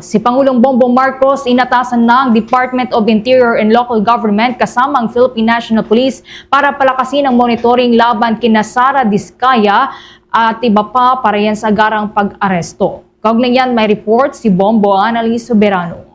Si Pangulong Bongbong Marcos inatasan na ang Department of Interior and Local Government kasama ang Philippine National Police para palakasin ang monitoring laban kina Sara Diskaya at iba pa para yan sa garang pag-aresto. Kaugnay yan may report si Bombo Annalise Soberano.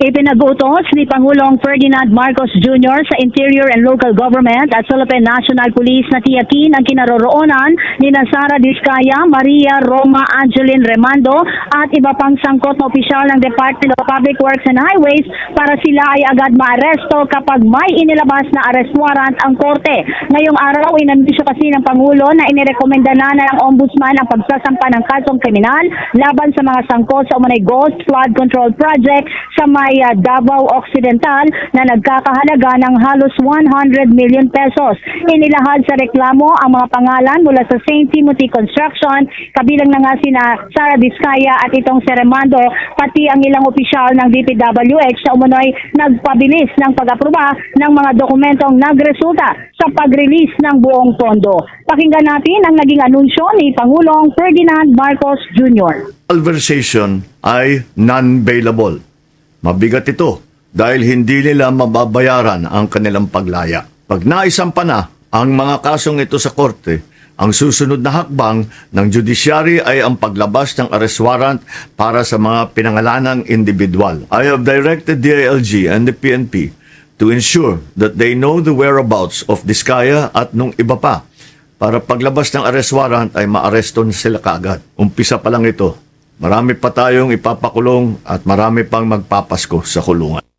Ipinagutos ni Pangulong Ferdinand Marcos Jr. sa Interior and Local Government at Philippine National Police na tiyakin ang kinaroroonan ni Sara Diskaya, Maria Roma Angeline Remando at iba pang sangkot na opisyal ng Department of Public Works and Highways para sila ay agad maaresto kapag may inilabas na arrest warrant ang korte. Ngayong araw, inanunsyo kasi ng Pangulo na inirekomenda na ng Ombudsman ang pagsasampa ng kasong kriminal laban sa mga sangkot sa umunay Ghost Flood Control Project sa may uh, Davao Occidental na nagkakahalaga ng halos 100 million pesos. Inilahad sa reklamo ang mga pangalan mula sa St. Timothy Construction, kabilang na nga sina Sara Vizcaya at itong Seremando, pati ang ilang opisyal ng DPWH na umunoy nagpabilis ng pag-aproba ng mga dokumentong nagresulta sa pag-release ng buong pondo. Pakinggan natin ang naging anunsyo ni Pangulong Ferdinand Marcos Jr. Conversation ay non-bailable. Mabigat ito dahil hindi nila mababayaran ang kanilang paglaya. Pag naisampa na ang mga kasong ito sa korte, ang susunod na hakbang ng judiciary ay ang paglabas ng arrest warrant para sa mga pinangalanang individual. I have directed the ALG and the PNP to ensure that they know the whereabouts of Diskaya at nung iba pa para paglabas ng arrest warrant ay maaresto na sila kaagad. Umpisa pa lang ito. Marami pa tayong ipapakulong at marami pang magpapasko sa kulungan.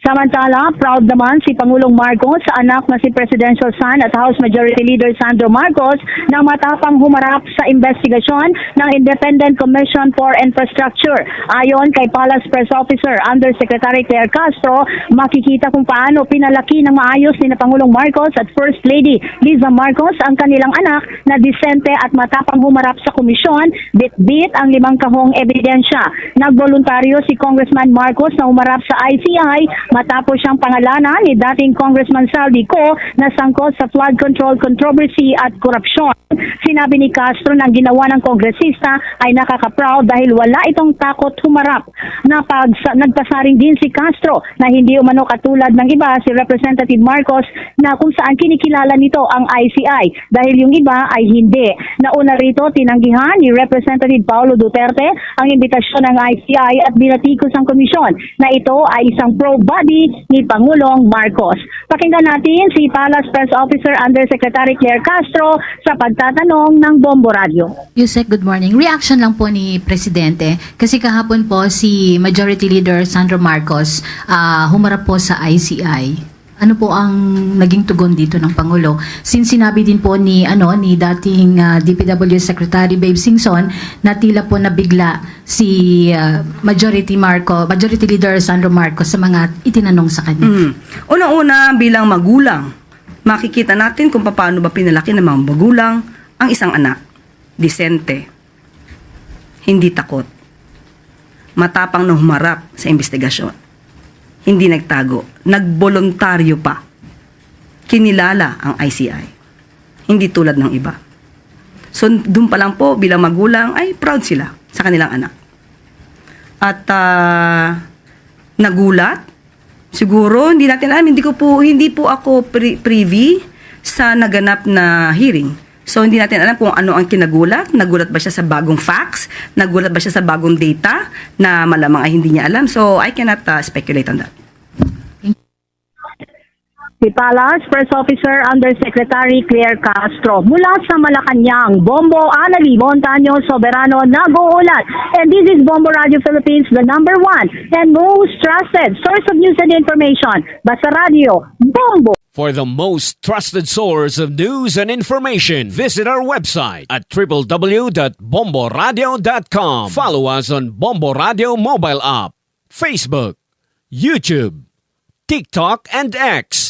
Samantala, proud naman si Pangulong Marcos sa anak na si Presidential Son at House Majority Leader Sandro Marcos na matapang humarap sa investigasyon ng Independent Commission for Infrastructure. Ayon kay Palace Press Officer Undersecretary Claire Castro, makikita kung paano pinalaki ng maayos ni na Pangulong Marcos at First Lady Liza Marcos ang kanilang anak na disente at matapang humarap sa komisyon, bit-bit ang limang kahong ebidensya. Nagboluntaryo si Congressman Marcos na humarap sa ICI matapos siyang pangalanan ni dating Congressman Saldi Co na sangkot sa flood control controversy at korupsyon. Sinabi ni Castro na ang ginawa ng kongresista ay nakaka-proud dahil wala itong takot humarap. Napag, nagpasaring din si Castro na hindi umano katulad ng iba si Representative Marcos na kung saan kinikilala nito ang ICI dahil yung iba ay hindi. Nauna rito tinanggihan ni Representative Paulo Duterte ang imbitasyon ng ICI at binatikos ang komisyon na ito ay isang pro-body ni Pangulong Marcos. Pakinggan natin si Palace Press Officer Undersecretary Claire Castro sa pagtatanong ng Bombo Radio. Yusek, good morning. Reaction lang po ni Presidente kasi kahapon po si Majority Leader Sandro Marcos ah, humarap po sa ICI. Ano po ang naging tugon dito ng Pangulo? Since sinabi din po ni ano ni dating ah, DPW Secretary Babe Singson na tila po nabigla si ah, Majority Marco, Majority Leader Sandro Marcos sa mga itinanong sa kanya. Mm. Unang-una, bilang magulang, makikita natin kung paano ba pinalaki ng mga magulang ang isang anak. Disente. Hindi takot. Matapang na humarap sa investigasyon. Hindi nagtago. Nagbolontaryo pa. Kinilala ang ICI. Hindi tulad ng iba. So, doon pa lang po, bilang magulang, ay proud sila sa kanilang anak. At ah, nagulat. Siguro hindi natin alam, hindi ko po hindi po ako pri- privy sa naganap na hearing. So hindi natin alam kung ano ang kinagulat. Nagulat ba siya sa bagong facts? Nagulat ba siya sa bagong data na malamang ay hindi niya alam? So I cannot uh, speculate on that. Si Palace Press Officer Undersecretary Claire Castro mula sa Malacanang, Bombo Anali Montaño Soberano nag-uulat. And this is Bombo Radio Philippines, the number one and most trusted source of news and information. Basta Radio, Bombo. For the most trusted source of news and information, visit our website at www.bomboradio.com. Follow us on Bombo Radio mobile app, Facebook, YouTube, TikTok, and X,